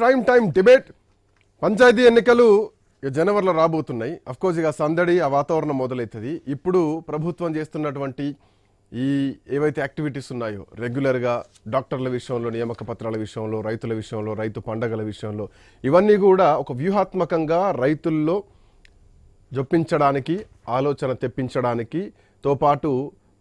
Prime time debate. Panchayat ఎన్నికలు ఇక జనవరిలో రాబోతున్నాయి. అఫ్కోర్స్ ఇక సందడి ఆ వాతావరణం మొదలవుతుంది ఇప్పుడు ప్రభుత్వం చేస్తున్నటువంటి ఈ ఏవైతే యాక్టివిటీస్ ఉన్నాయో రెగ్యులర్గా డాక్టర్ల విషయంలో నియామక పత్రాల విషయంలో రైతుల విషయంలో రైతు పండగల విషయంలో ఇవన్నీ కూడా ఒక వ్యూహాత్మకంగా రైతుల్లో జొప్పించడానికి ఆలోచన తెప్పించడానికి తో పాటు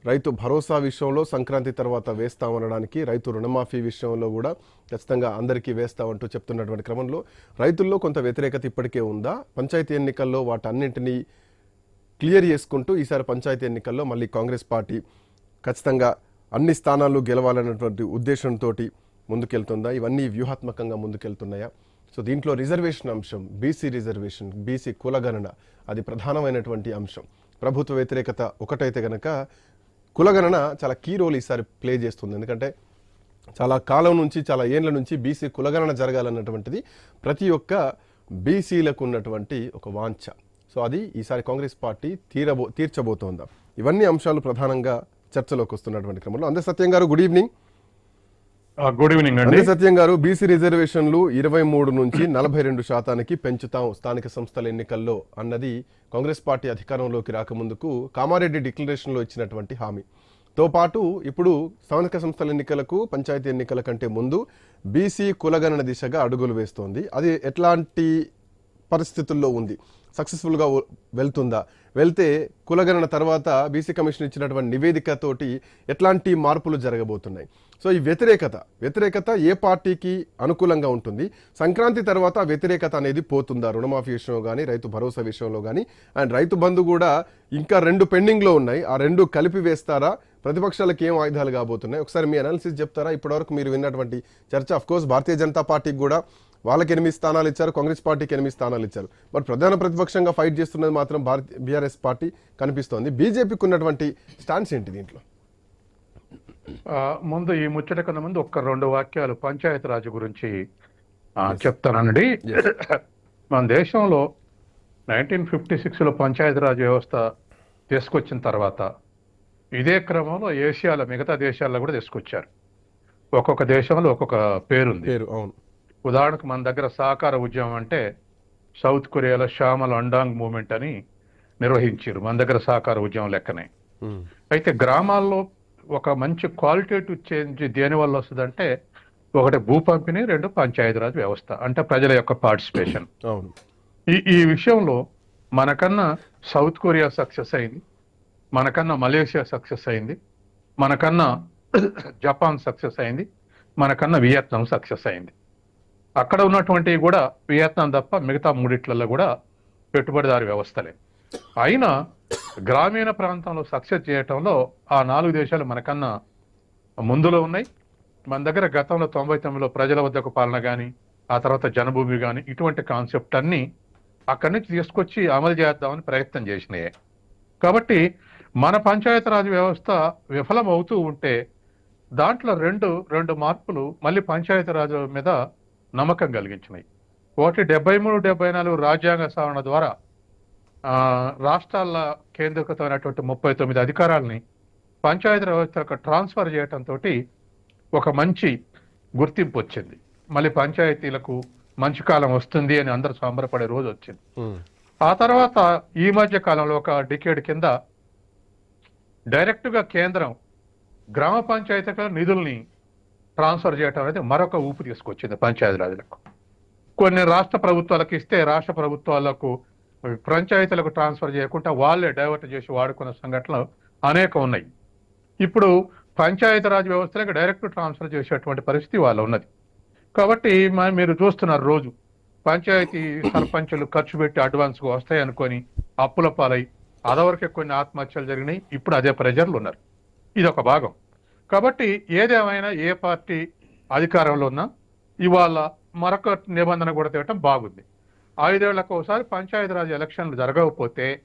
రైతు భరోసా విషయంలో సంక్రాంతి తర్వాత వేస్తామనడానికి రైతు రుణమాఫీ విషయంలో కూడా ఖచ్చితంగా అందరికీ వేస్తామంటూ చెప్తున్నటువంటి క్రమంలో రైతుల్లో కొంత వ్యతిరేకత ఇప్పటికే ఉందా? పంచాయతీ ఎన్నికల్లో వాటన్నింటినీ క్లియర్ చేసుకుంటూ ఈసారి పంచాయతీ ఎన్నికల్లో మళ్ళీ కాంగ్రెస్ పార్టీ ఖచ్చితంగా అన్ని స్థానాలు గెలవాలన్నటువంటి ఉద్దేశంతో ముందుకెళ్తుందా? ఇవన్నీ వ్యూహాత్మకంగా ముందుకెళ్తున్నాయా? సో దీంట్లో రిజర్వేషన్ అంశం బీసీ రిజర్వేషన్ బీసీ కులగణన అది ప్రధానమైనటువంటి అంశం. ప్రభుత్వ వ్యతిరేకత ఒకటైతే గనక కులగణన చాలా కీ రోల్ ఈసారి ప్లే చేస్తుంది. ఎందుకంటే చాలా కాలం నుంచి చాలా ఏండ్ల నుంచి బీసీ కులగణన జరగాలన్నటువంటిది ప్రతి ఒక్క బీసీలకు ఉన్నటువంటి ఒక వాంఛ. సో అది ఈసారి కాంగ్రెస్ పార్టీ తీరబో తీర్చబోతోందా. ఇవన్నీ అంశాలు ప్రధానంగా చర్చలోకి వస్తున్నటువంటి క్రమంలో. అందరి సత్యం గారు గుడ్ ఈవినింగ్. గుడ్ ఈవినింగ్ అండి. సత్యం గారు బీసీ రిజర్వేషన్లు ఇరవై మూడు నుంచి నలభై రెండు శాతానికి పెంచుతాం స్థానిక సంస్థల ఎన్నికల్లో అన్నది కాంగ్రెస్ పార్టీ అధికారంలోకి రాకముందుకు కామారెడ్డి డిక్లరేషన్లో ఇచ్చినటువంటి హామీ. తో పాటు ఇప్పుడు స్థానిక సంస్థల ఎన్నికలకు పంచాయతీ ఎన్నికల కంటే ముందు బీసీ కులగణన దిశగా అడుగులు వేస్తోంది. అది ఎట్లాంటి పరిస్థితుల్లో ఉంది? సక్సెస్ఫుల్గా వెళ్తుందా? వెళ్తే కులగణన తర్వాత బీసీ కమిషన్ ఇచ్చినటువంటి నివేదికతోటి ఎట్లాంటి మార్పులు జరగబోతున్నాయి. సో ఈ వ్యతిరేకత వ్యతిరేకత ఏ పార్టీకి అనుకూలంగా ఉంటుంది? సంక్రాంతి తర్వాత వ్యతిరేకత అనేది పోతుందా? రుణమాఫీ విషయంలో కానీ రైతు భరోసా విషయంలో కానీ అండ్ రైతు బంధు కూడా ఇంకా రెండు పెండింగ్లో ఉన్నాయి. ఆ రెండు కలిపి వేస్తారా? ప్రతిపక్షాలకు ఏం ఆయుధాలు కాబోతున్నాయి? ఒకసారి మీ అనాలిసిస్ చెప్తారా? ఇప్పటివరకు మీరు విన్నటువంటి చర్చ అఫ్కోర్స్ భారతీయ జనతా పార్టీకి కూడా వాళ్ళకి ఎనిమిది స్థానాలు ఇచ్చారు కాంగ్రెస్ పార్టీకి ఎనిమిది స్థానాలు ఇచ్చారు. మరి ప్రధాన ప్రతిపక్షంగా ఫైట్ చేస్తున్నది మాత్రం భారత బీఆర్ఎస్ పార్టీ కనిపిస్తోంది. బీజేపీకి ఉన్నటువంటి స్టాన్స్ ఏంటి దీంట్లో? ముందు ఈ ముచ్చట కన్నా ముందు ఒక్క రెండు వాక్యాలు పంచాయతీ రాజ్ గురించి చెప్తానండి. మన దేశంలో నైన్టీన్ ఫిఫ్టీ సిక్స్లో పంచాయతీరాజ్ వ్యవస్థ తీసుకొచ్చిన తర్వాత ఇదే క్రమంలో ఏషియాలో మిగతా దేశాల్లో కూడా తీసుకొచ్చారు. ఒక్కొక్క దేశంలో ఒక్కొక్క పేరుంది. పేరు అవును. ఉదాహరణకు మన దగ్గర సహకార ఉద్యమం అంటే సౌత్ కొరియాలో శ్యామల అండాంగ్ మూమెంట్ అని నిర్వహించారు మన దగ్గర సహకార ఉద్యమం లెక్కనే. అయితే గ్రామాల్లో ఒక మంచి క్వాలిటేటివ్ చేంజ్ దేని వల్ల వస్తుందంటే ఒకటి భూ పంపిణీ రెండు పంచాయతీరాజ్ వ్యవస్థ అంటే ప్రజల యొక్క పార్టిసిపేషన్. ఈ ఈ విషయంలో మనకన్నా సౌత్ కొరియా సక్సెస్ అయింది మనకన్నా మలేషియా సక్సెస్ అయింది మనకన్నా జపాన్ సక్సెస్ అయింది మనకన్నా వియత్నాం సక్సెస్ అయింది. అక్కడ ఉన్నటువంటివి కూడా వియత్నాం తప్ప మిగతా మూడిట్లలో కూడా పెట్టుబడిదారు వ్యవస్థలే. అయినా గ్రామీణ ప్రాంతంలో సక్సెస్ చేయటంలో ఆ నాలుగు దేశాలు మనకన్నా ముందులో ఉన్నాయి. మన దగ్గర గతంలో తొంభై తొమ్మిదిలో ప్రజల వద్దకు పాలన కానీ ఆ తర్వాత జనభూమి కానీ ఇటువంటి కాన్సెప్ట్ అన్నీ అక్కడి నుంచి తీసుకొచ్చి అమలు చేద్దామని ప్రయత్నం చేసినాయి. కాబట్టి మన పంచాయతీరాజ్ వ్యవస్థ విఫలం అవుతూ ఉంటే దాంట్లో రెండు రెండు మార్పులు మళ్ళీ పంచాయతీరాజ్ మీద నమ్మకం కలిగించినాయి. ఒకటి డెబ్బై మూడు డెబ్బై నాలుగు రాజ్యాంగ సవరణ ద్వారా ఆ, రాష్ట్రాల కేంద్రీకృతమైనటువంటి ముప్పై తొమ్మిది అధికారాలని పంచాయతీ వ్యవస్థలకు ట్రాన్స్ఫర్ చేయటంతో ఒక మంచి గుర్తింపు వచ్చింది. మళ్ళీ పంచాయతీలకు మంచి కాలం వస్తుంది అని అందరూ సంబరపడే రోజు వచ్చింది. ఆ తర్వాత ఈ మధ్య కాలంలో ఒక డికేడ్ కింద డైరెక్ట్గా కేంద్రం గ్రామ పంచాయతీల నిధుల్ని ట్రాన్స్ఫర్ చేయటం అనేది మరొక ఊపు తీసుకొచ్చింది పంచాయతీరాజులకు. కొన్ని రాష్ట్ర ప్రభుత్వాలకు ఇస్తే రాష్ట్ర ప్రభుత్వాలకు పంచాయతీలకు ట్రాన్స్ఫర్ చేయకుండా వాళ్ళే డైవర్ట్ చేసి వాడుకున్న సంఘటనలు అనేక ఉన్నాయి. ఇప్పుడు పంచాయతీరాజ్ వ్యవస్థలకు డైరెక్ట్ ట్రాన్స్ఫర్ చేసేటువంటి పరిస్థితి వాళ్ళు ఉన్నది. కాబట్టి మీరు చూస్తున్నారు రోజు పంచాయతీ సర్పంచులు ఖర్చు పెట్టి అడ్వాన్స్గా వస్తాయి అనుకొని అప్పుల పాలై అదవరకే కొన్ని ఆత్మహత్యలు జరిగినాయి ఇప్పుడు అదే ప్రజలు ఉన్నారు. ఇది ఒక భాగం. కాబట్టి ఏదేమైనా ఏ పార్టీ అధికారంలో ఉన్నా ఇవాళ మరొక నిబంధన కూడా తేవటం బాగుంది. ఐదేళ్ళకు ఒకసారి పంచాయతీరాజ్ ఎలక్షన్లు జరగకపోతే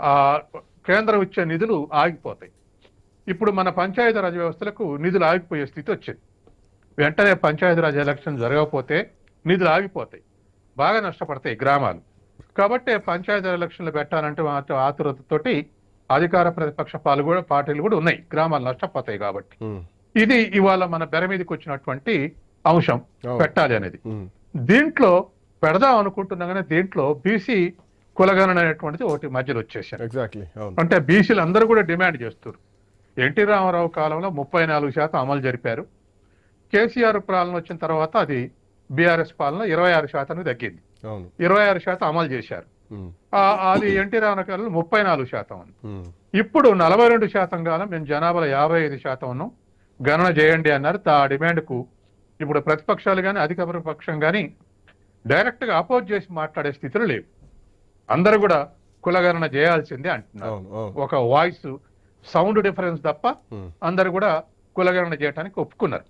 ఆ కేంద్రం ఇచ్చే నిధులు ఆగిపోతాయి. ఇప్పుడు మన పంచాయతీరాజ్ వ్యవస్థలకు నిధులు ఆగిపోయే స్థితి వచ్చింది. వెంటనే పంచాయతీరాజ్ ఎలక్షన్ జరగకపోతే నిధులు ఆగిపోతాయి. బాగా నష్టపడతాయి గ్రామాలు. కాబట్టి పంచాయతీ ఎలక్షన్లు పెట్టాలంటే ఆతురతతోటి అధికార ప్రతిపక్ష పాలు కూడా పార్టీలు కూడా ఉన్నాయి. గ్రామాలు నష్టపోతాయి కాబట్టి. ఇది ఇవాళ మన బెర మీదకి వచ్చినటువంటి అంశం. పెట్టాలి అనేది. దీంట్లో పెడదాం అనుకుంటున్నా కానీ దీంట్లో బీసీ కులగణన అనేటువంటిది ఒకటి మధ్యలో వచ్చేసారు ఎగ్జాక్ట్లీ అంటే బీసీలు అందరూ కూడా డిమాండ్ చేస్తారు ఎన్టీ రామారావు కాలంలో ముప్పై నాలుగు శాతం అమలు జరిపారు. కేసీఆర్ పాలన వచ్చిన తర్వాత అది బీఆర్ఎస్ పాలన ఇరవై ఆరు శాతానికి తగ్గింది. ఇరవై ఆరు శాతం అమలు చేశారు. అది ఎన్టీ రామారావు కాలంలో ముప్పై నాలుగు శాతం ఉంది. ఇప్పుడు నలభై రెండు శాతం కాలం మేము జనాభాలో యాభై ఐదు శాతం గణన చేయండి అన్నారు. ఆ డిమాండ్కు ఇప్పుడు ప్రతిపక్షాలు కానీ అధికార పక్షం కానీ డైరెక్ట్గా అపోజ్ చేసి మాట్లాడే స్థితిలో లేవు. అందరూ కూడా కులగణన చేయాల్సిందే అంటున్నారు. ఒక వాయిస్ సౌండ్ డిఫరెన్స్ తప్ప అందరు కూడా కులగణన చేయడానికి ఒప్పుకున్నారు.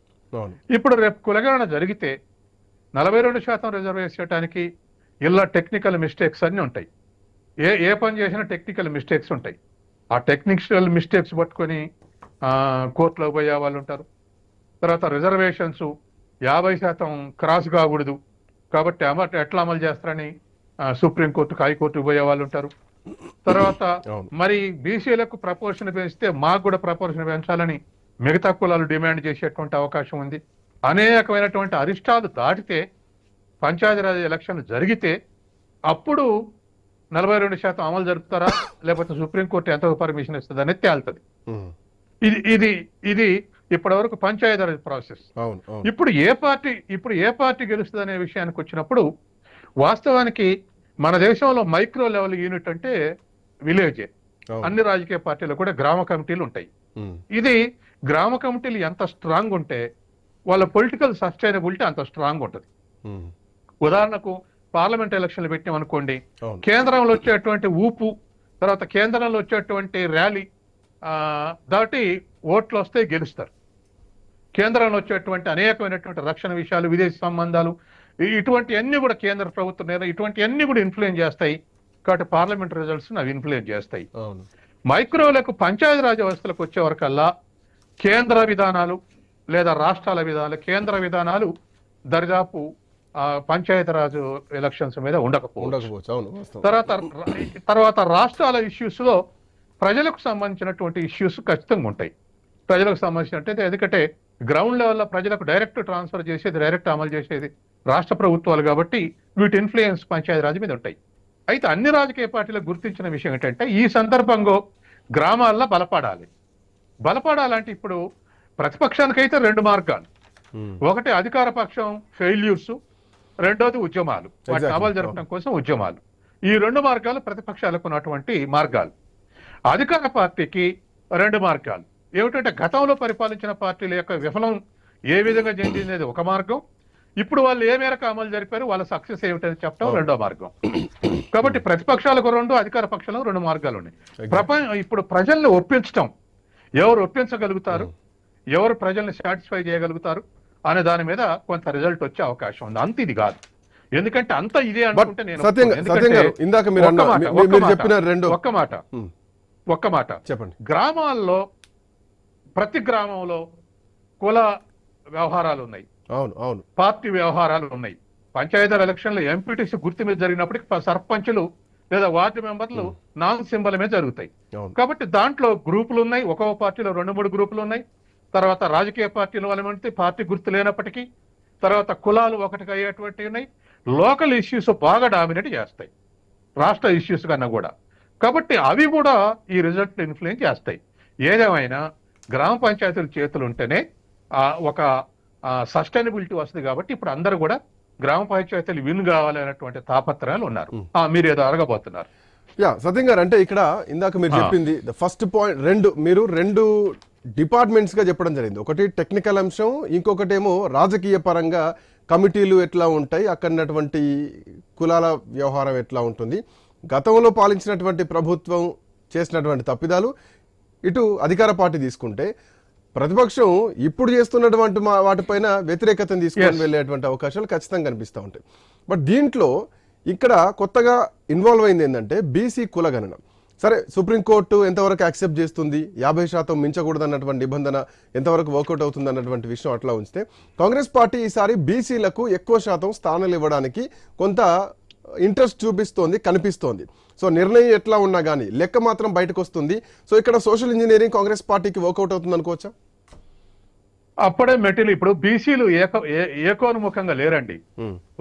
ఇప్పుడు రేపు కులగణన జరిగితే నలభై రెండు శాతం రిజర్వేషన్ చేయడానికి ఇలా టెక్నికల్ మిస్టేక్స్ అన్నీ ఉంటాయి. ఏ ఏ పని చేసినా టెక్నికల్ మిస్టేక్స్ ఉంటాయి. ఆ టెక్నికల్ మిస్టేక్స్ పట్టుకొని కోర్టులో పోయే వాళ్ళు ఉంటారు. తర్వాత రిజర్వేషన్స్ యాభై శాతం క్రాస్ కాకూడదు. కాబట్టి అమ ఎట్లా అమలు చేస్తారని సుప్రీంకోర్టుకు హైకోర్టుకు పోయే వాళ్ళు ఉంటారు. తర్వాత. మరి బీసీలకు ప్రపోర్షన్ పెంచితే మాకు కూడా ప్రపోర్షన్ పెంచాలని మిగతా కులాలు డిమాండ్ చేసేటువంటి అవకాశం ఉంది. అనేకమైనటువంటి అరిష్టాలు దాటితే పంచాయతీరాజ్ ఎలక్షన్ జరిగితే అప్పుడు నలభై రెండు శాతం అమలు జరుపుతారా? లేకపోతే సుప్రీంకోర్టు ఎంత పర్మిషన్ ఇస్తుంది అనేది తేలుతుంది ఇది ఇది ఇది ఇప్పటివరకు పంచాయతీరాజ్ ప్రాసెస్. ఇప్పుడు ఏ పార్టీ ఇప్పుడు ఏ పార్టీ గెలుస్తుంది అనే విషయానికి వచ్చినప్పుడు వాస్తవానికి మన దేశంలో మైక్రో లెవెల్ యూనిట్ అంటే విలేజే. అన్ని రాజకీయ పార్టీలు కూడా గ్రామ కమిటీలు ఉంటాయి. ఇది గ్రామ కమిటీలు ఎంత స్ట్రాంగ్ ఉంటే వాళ్ళ పొలిటికల్ సస్టైనబిలిటీ అంత స్ట్రాంగ్ ఉంటుంది. ఉదాహరణకు పార్లమెంట్ ఎలక్షన్లు పెట్టామనుకోండి అవును. కేంద్రంలో వచ్చేటువంటి ఊపు తర్వాత కేంద్రంలో వచ్చేటువంటి ర్యాలీ దాటి ఓట్లు వస్తే గెలుస్తారు. కేంద్రంలో వచ్చేటువంటి అనేకమైనటువంటి రక్షణ విషయాలు విదేశీ సంబంధాలు ఇటువంటి అన్ని కూడా కేంద్ర ప్రభుత్వం నిర్ణయం ఇటువంటి అన్ని కూడా ఇన్ఫ్లుయెన్స్ చేస్తాయి. కాబట్టి పార్లమెంట్ రిజల్ట్స్ అవి ఇన్ఫ్లుయెన్స్ చేస్తాయి. మైక్రోలకు పంచాయతీరాజ్ వ్యవస్థలకు వచ్చే వరకల్లా కేంద్ర విధానాలు లేదా రాష్ట్రాల విధానాలు కేంద్ర విధానాలు దరిదాపు పంచాయతీరాజ్ ఎలక్షన్స్ మీద ఉండకపోవచ్చు. అవును తర్వాత తర్వాత రాష్ట్రాల ఇష్యూస్లో ప్రజలకు సంబంధించినటువంటి ఇష్యూస్ ఖచ్చితంగా ఉంటాయి. ప్రజలకు సంబంధించినట్టు ఎందుకంటే గ్రౌండ్ లెవెల్లో ప్రజలకు డైరెక్ట్ ట్రాన్స్ఫర్ చేసేది డైరెక్ట్ అమలు చేసేది రాష్ట్ర ప్రభుత్వాలు కాబట్టి వీటి ఇన్ఫ్లుయెన్స్ పంచాయతీరాజ్ మీద ఉంటాయి. అయితే అన్ని రాజకీయ పార్టీలకు గుర్తించిన విషయం ఏంటంటే ఈ సందర్భంలో గ్రామాల్లో బలపడాలి. బలపడాలంటే ఇప్పుడు ప్రతిపక్షానికైతే రెండు మార్గాలు. ఒకటి అధికార పక్షం ఫెయిల్యూర్స్ రెండోది ఉద్యమాలు. వాటిని. అమలు జరపడం కోసం ఉద్యమాలు. ఈ రెండు మార్గాలు ప్రతిపక్షాలకు ఉన్నటువంటి మార్గాలు. అధికార పార్టీకి రెండు మార్గాలు. ఏమిటంటే గతంలో పరిపాలించిన పార్టీల యొక్క విఫలం ఏ విధంగా చెందింది ఒక మార్గం. ఇప్పుడు వాళ్ళు ఏ మేరకు అమలు జరిపారు వాళ్ళ సక్సెస్ ఏమిటని చెప్పడం అవును. రెండో మార్గం. కాబట్టి ప్రతిపక్షాలకు రెండు అధికార పక్షాలకు రెండు మార్గాలు ఉన్నాయి. ప్రపంచ ఇప్పుడు ప్రజల్ని ఒప్పించటం. ఎవరు ఒప్పించగలుగుతారు? ఎవరు ప్రజల్ని సాటిస్ఫై చేయగలుగుతారు? అనే దాని మీద కొంత రిజల్ట్ వచ్చే అవకాశం ఉంది. అంత ఇది కాదు. ఎందుకంటే అంత ఇదే అనుకుంటే నేను ఇందాక మీరు ఒక్క అన్న మాట, మీ- ఒక్క మీరు మాట, చెప్పిన రెండు ఒక్క మాట ఒక్క మాట. చెప్పండి. గ్రామాల్లో ప్రతి గ్రామంలో కుల వ్యవహారాలు ఉన్నాయి. అవును అవును. పార్టీ వ్యవహారాలు ఉన్నాయి. పంచాయతీ ఎలక్షన్లు ఎంపీటీసీ గుర్తు మీద జరిగినప్పటికీ సర్పంచులు లేదా వార్డు మెంబర్లు నాన్ సింబల్ మీద జరుగుతాయి. అవును. కాబట్టి దాంట్లో గ్రూపులు ఉన్నాయి. ఒక్కొక్క పార్టీలో రెండు మూడు గ్రూపులు ఉన్నాయి. తర్వాత రాజకీయ పార్టీల వల్ల పార్టీ గుర్తు లేనప్పటికీ తర్వాత కులాలు ఒకటికి అయ్యేటువంటి ఉన్నాయి. లోకల్ ఇష్యూస్ బాగా డామినేట్ చేస్తాయి. రాష్ట్ర ఇష్యూస్ కన్నా కూడా. కాబట్టి అవి కూడా ఈ రిజల్ట్ ఇన్ఫ్లుయెన్స్ చేస్తాయి. ఏదేమైనా గ్రామ పంచాయతీల చేతులు ఉంటేనే ఒక సస్టైనబిలిటీ వస్తుంది కాబట్టి ఇప్పుడు అందరూ కూడా గ్రామ పంచాయతీలు విన్ కావాలనేటువంటి తాపత్రయాలు ఉన్నారు. మీరు ఏదో అడగబోతున్నారు యా సత్యం గారు అంటే ఇక్కడ ఇందాక మీరు. చెప్పింది ఫస్ట్ పాయింట్ రెండు మీరు రెండు డిపార్ట్మెంట్స్గా చెప్పడం జరిగింది. ఒకటి టెక్నికల్ అంశం ఇంకొకటి ఏమో రాజకీయ పరంగా కమిటీలు ఎట్లా ఉంటాయి అక్కడ ఉన్నటువంటి కులాల వ్యవహారం ఎట్లా ఉంటుంది. గతంలో పాలించినటువంటి ప్రభుత్వం చేసినటువంటి తప్పిదాలు ఇటు అధికార పార్టీ తీసుకుంటే ప్రతిపక్షం ఇప్పుడు చేస్తున్నటువంటి మా వాటిపైన వ్యతిరేకతను తీసుకొని. వెళ్ళేటువంటి అవకాశాలు ఖచ్చితంగా కనిపిస్తూ ఉంటాయి. బట్ దీంట్లో ఇక్కడ కొత్తగా ఇన్వాల్వ్ అయింది ఏంటంటే బీసీ కులగణన సరే సుప్రీంకోర్టు ఎంతవరకు యాక్సెప్ట్ చేస్తుంది? యాభై శాతం మించకూడదు అన్నటువంటి నిబంధన ఎంతవరకు వర్కౌట్ అవుతుంది అన్నటువంటి విషయం అట్లా ఉంచితే కాంగ్రెస్ పార్టీ ఈసారి బీసీలకు ఎక్కువ శాతం స్థానాలు ఇవ్వడానికి కొంత ఇంట్రెస్ట్ చూపిస్తోంది కనిపిస్తోంది. సో నిర్ణయం ఎట్లా ఉన్నా కానీ లెక్క మాత్రం బయటకు వస్తుంది సో ఇక్కడ సోషల్ ఇంజనీరింగ్ కాంగ్రెస్ పార్టీకి వర్కౌట్ అవుతుంది అనుకోవచ్చా? అప్పుడే మెటీరియల్ ఇప్పుడు బీసీలు ఏక ఏకోన్ముఖంగా లేరండి.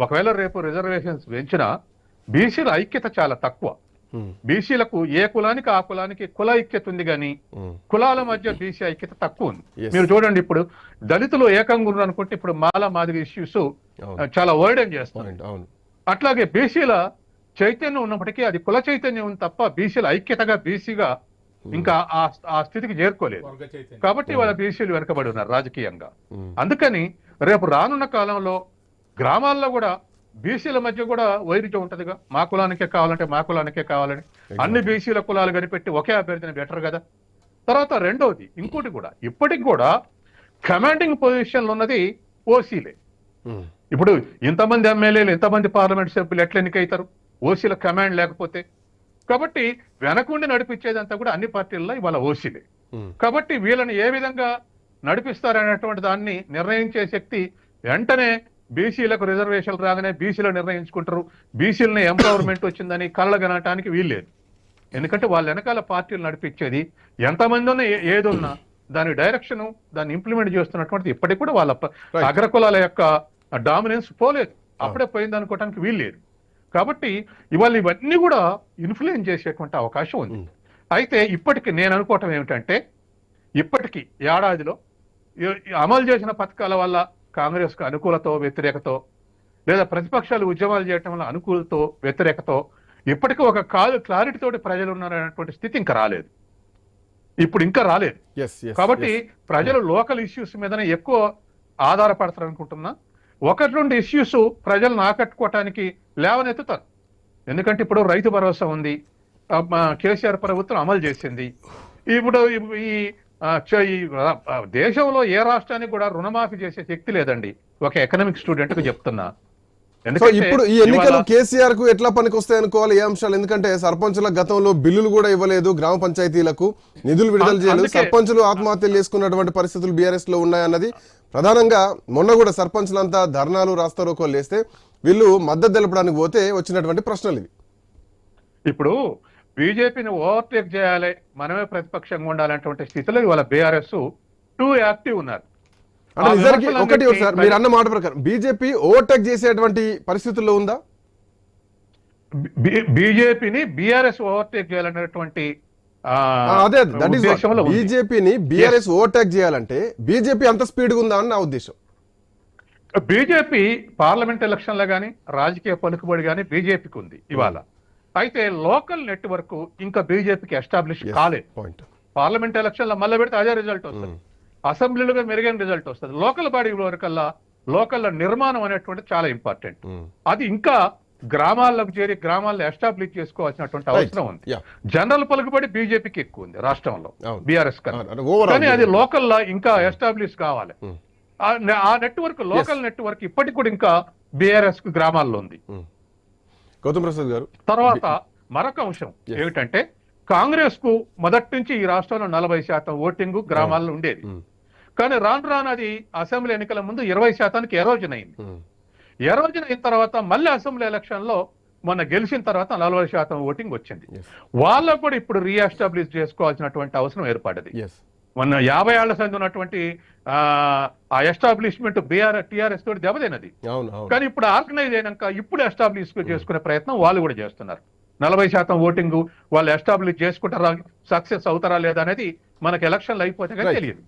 ఒకవేళ రేపు రిజర్వేషన్స్ పెంచినా బీసీల ఐక్యత చాలా తక్కువ. బీసీలకు ఏ కులానికి ఆ కులానికి కుల ఐక్యత ఉంది కానీ కులాల మధ్య బీసీ ఐక్యత తక్కువ ఉంది. మీరు చూడండి ఇప్పుడు దళితులు ఏకంగా ఉన్నారు అనుకుంటే ఇప్పుడు మాల మాదిరి ఇష్యూస్ చాలా వర్డెన్ చేస్తారు అట్లాగే బీసీల చైతన్యం ఉన్నప్పటికీ అది కుల చైతన్యం ఉంది తప్ప బీసీల ఐక్యతగా బీసీగా ఇంకా ఆ ఆ స్థితికి చేరుకోలేదు. కాబట్టి వాళ్ళ బీసీలు వెనకబడి ఉన్నారు రాజకీయంగా. అందుకని రేపు రానున్న కాలంలో గ్రామాల్లో కూడా బీసీల మధ్య కూడా వైరుధ్యం ఉంటదిగా. మా కులానికే కావాలంటే మా కులానికే కావాలని. అన్ని బీసీల కులాలు కనిపెట్టి ఒకే అభ్యర్థిని బెటర్ కదా. తర్వాత రెండవది ఇంకోటి కూడా. ఇప్పటికి కూడా కమాండింగ్ పొజిషన్లు ఉన్నది ఓసీలే. ఉమ్, ఇప్పుడు ఇంతమంది ఎమ్మెల్యేలు ఇంతమంది పార్లమెంట్ సభ్యులు ఎట్లా ఎన్నికైతారు? ఓసీల కమాండ్ లేకపోతే. కాబట్టి వెనకుండి నడిపించేదంతా కూడా అన్ని పార్టీల్లో ఇవాళ ఓసీలే. ఉమ్, కాబట్టి వీళ్ళని ఏ విధంగా నడిపిస్తారనేటువంటి దాన్ని నిర్ణయించే శక్తి వెంటనే బీసీలకు రిజర్వేషన్లు రాగానే బీసీలు నిర్ణయించుకుంటారు. బీసీలని ఎంపవర్మెంట్ వచ్చిందని కళ్ళగనటానికి వీల్లేదు. ఎందుకంటే వాళ్ళ వెనకాల పార్టీలు నడిపించేది ఎంతమంది ఉన్నా ఏ- ఏది ఉన్నా దాని డైరెక్షన్ దాన్ని ఇంప్లిమెంట్ చేస్తున్నటువంటిది ఇప్పటికి కూడా వాళ్ళ. అగ్రకులాల యొక్క డామినెన్స్ పోలేదు. అప్పుడే పోయింది అనుకోవడానికి వీల్లేదు. కాబట్టి ఇవాళ ఇవన్నీ కూడా ఇన్ఫ్లుయెన్స్ చేసేటువంటి అవకాశం ఉంది. అయితే ఇప్పటికి నేను అనుకోవటం ఏమిటంటే ఇప్పటికీ ఏడాదిలో అమలు చేసిన పథకాల వల్ల కాంగ్రెస్కు అనుకూలతో వ్యతిరేకతో లేదా ప్రతిపక్షాలు ఉద్యమాలు చేయటం వల్ల అనుకూలతో వ్యతిరేకతో ఇప్పటికీ ఒక కాదు క్లారిటీ తోటి ప్రజలు ఉన్నారనేటువంటి స్థితి ఇంకా రాలేదు. ఇప్పుడు ఇంకా రాలేదు. కాబట్టి. ప్రజలు లోకల్ ఇష్యూస్ మీదనే ఎక్కువ ఆధారపడతారు అనుకుంటున్నా ఒకటి రెండు ఇష్యూస్ ప్రజలను ఆకట్టుకోవటానికి లేవనెత్తుతారు. ఎందుకంటే ఇప్పుడు రైతు భరోసా ఉంది. కేసీఆర్ ప్రభుత్వం అమలు చేసింది. ఇప్పుడు ఈ- ఈ దేశంలో ఏ రాష్ట్రానికి కూడా రుణమాఫీ చేసే శక్తి లేదండి. ఒక ఎకనామిక్ స్టూడెంట్కు చెప్తున్నా. ఇప్పుడు ఈ ఎన్నికలు కేసీఆర్కు ఎట్లా పనికొస్తాయి అనుకోవాలి ఏ అంశాలు? ఎందుకంటే సర్పంచుల గతంలో బిల్లులు కూడా ఇవ్వలేదు గ్రామ పంచాయతీలకు. నిధులు విడుదల చేయలేదు. సర్పంచులు ఆత్మహత్యలు చేసుకున్నటువంటి పరిస్థితులు బీఆర్ఎస్లో ఉన్నాయన్నది ప్రధానంగా మొన్న కూడా సర్పంచులంతా ధర్నాలు రాస్తారోకోలు వేస్తే వీళ్ళు మద్దతు తెలపడానికి పోతే వచ్చినటువంటి ప్రశ్నలు ఇవి. ఇప్పుడు బీజేపీని ఓవర్టేక్ చేయాలి మనమే ప్రతిపక్షంగా ఉండాలనేటువంటి స్థితిలో ఇవాళ బీఆర్ఎస్ టూ యాక్టివ్ ఉన్నారు. ఒకటి సార్ మీరు అన్న మాట ప్రకారం బీజేపీ ఓవర్టేక్ చేసేటువంటి పరిస్థితుల్లో ఉందా? బీజేపీని బీఆర్ఎస్ ఓవర్టేక్ చేయాలనేటువంటి అదే దట్ ఈస్. బీజేపీని బీఆర్ఎస్ ఓవర్టేక్ చేయాలంటే బీజేపీ అంత స్పీడ్ ఉందా అని నా ఉద్దేశం. బీజేపీ పార్లమెంట్ ఎలక్షన్లో గానీ రాజకీయ పలుకుబడి గానీ బీజేపీకి ఉంది ఇవాళ. అయితే లోకల్ నెట్వర్క్ ఇంకా బీజేపీకి ఎస్టాబ్లిష్ కాలేదు. పార్లమెంట్ ఎలక్షన్లో మళ్ళీ పెడితే అదే రిజల్ట్ వస్తుంది. అసెంబ్లీలుగా మెరుగైన రిజల్ట్ వస్తుంది. లోకల్ బాడీ వరకల్లా లోకల్ నిర్మాణం అనేటువంటి చాలా ఇంపార్టెంట్. అది ఇంకా గ్రామాల్లోకి చేరి గ్రామాల్లో ఎస్టాబ్లిష్ చేసుకోవాల్సినటువంటి అవసరం ఉంది. జనరల్ పలుకుబడి బీజేపీకి ఎక్కువ ఉంది రాష్ట్రంలో. బీఆర్ఎస్ కానీ అది లోకల్ లా ఇంకా ఎస్టాబ్లిష్ కావాలి. Hmm. ఆ నె- ఆ నెట్వర్క్ లోకల్ నెట్వర్క్ ఇప్పటికి కూడా ఇంకా బీఆర్ఎస్ గ్రామాల్లో ఉంది. గౌతమ్ ప్రసాద్ గారు తర్వాత మరొక అంశం. ఏమిటంటే కాంగ్రెస్కు మొదటి నుంచి ఈ రాష్ట్రంలో నలభై శాతం ఓటింగ్ గ్రామాల్లో ఉండేది Hmm. కానీ రాను రాను అది అసెంబ్లీ ఎన్నికల ముందు ఇరవై శాతానికి ఎరోజన్ అయింది ఉమ్. ఎరోజన్ అయిన తర్వాత మళ్ళీ అసెంబ్లీ ఎలక్షన్లో మొన్న గెలిచిన తర్వాత నలభై శాతం ఓటింగ్ వచ్చింది. వాళ్ళకు కూడా ఇప్పుడు రీఎస్టాబ్లిష్ చేసుకోవాల్సినటువంటి అవసరం ఏర్పడ్డది మొన్న యాభై ఏళ్ళ సంది ఉన్నటువంటి ఆ, ఎస్టాబ్లిష్మెంట్ బీఆర్ టిఆర్ఎస్ తోటి దెబ్బతినది కానీ ఇప్పుడు ఆర్గనైజ్ అయినాక ఇప్పుడు ఎస్టాబ్లిష్ చేసుకునే ప్రయత్నం వాళ్ళు కూడా చేస్తున్నారు. నలభై శాతం ఓటింగ్ వాళ్ళు ఎస్టాబ్లిష్ చేసుకుంటారా సక్సెస్ అవుతారా లేదా అనేది మనకి ఎలక్షన్లు అయిపోతే కానీ. తెలియదు.